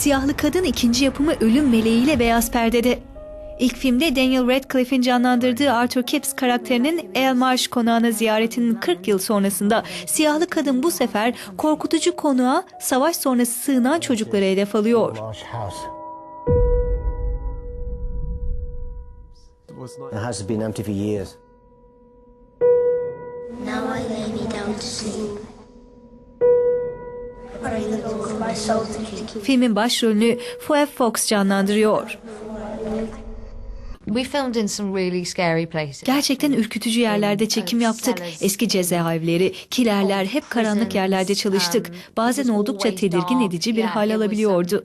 Siyahlı Kadın ikinci yapımı Ölüm Meleğiyle beyaz perdede. İlk filmde Daniel Radcliffe'in canlandırdığı Arthur Kipps karakterinin Elmarsh konağına ziyaretinin 40 yıl sonrasında siyahlı kadın bu sefer korkutucu konuğa savaş sonrası sığınan çocukları hedef alıyor. Marsh. The house has been empty for years. Now I lay me down to sleep. Filmin başrolünü Phoebe Fox canlandırıyor. We filmed in some really scary places. Gerçekten ürkütücü yerlerde çekim yaptık. Eski cezaevleri, kilerler, hep karanlık yerlerde çalıştık. Bazen oldukça tedirgin edici bir hal alabiliyordu.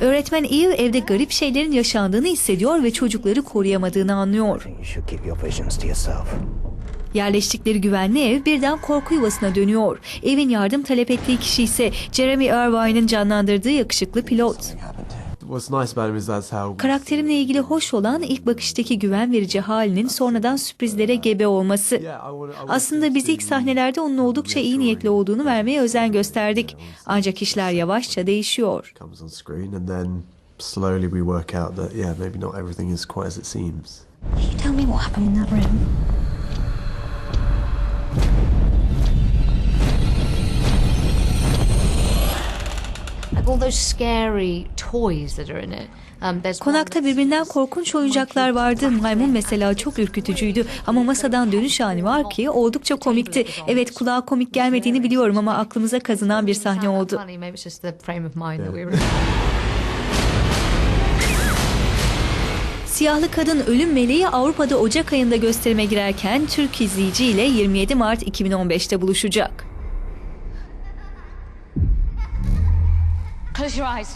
Öğretmen Eve evde garip şeylerin yaşandığını hissediyor ve çocukları koruyamadığını anlıyor. Yerleştikleri güvenli ev birden korku yuvasına dönüyor. Evin yardım talep ettiği kişi ise Jeremy Irvine'ın canlandırdığı yakışıklı pilot. Karakterimle ilgili hoş olan ilk bakıştaki güven verici halinin sonradan sürprizlere gebe olması. Aslında biz ilk sahnelerde onun oldukça iyi niyetli olduğunu vermeye özen gösterdik. Ancak işler yavaşça değişiyor. slowly we work out that yeah, maybe not everything is quite as it seems. Can you tell me what happened in that room? Konakta birbirinden korkunç oyuncaklar vardı. Maymun mesela çok ürkütücüydü. Ama masadan dönüş ani var ki oldukça komikti. Evet kulağa komik gelmediğini biliyorum ama aklımıza kazınan bir sahne oldu. Siyahlı Kadın Ölüm Meleği Avrupa'da Ocak ayında gösterime girerken Türk izleyici ile 27 Mart 2015'te buluşacak. Close your eyes.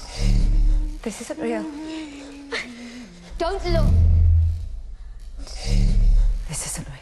This isn't real. Don't look. This isn't real.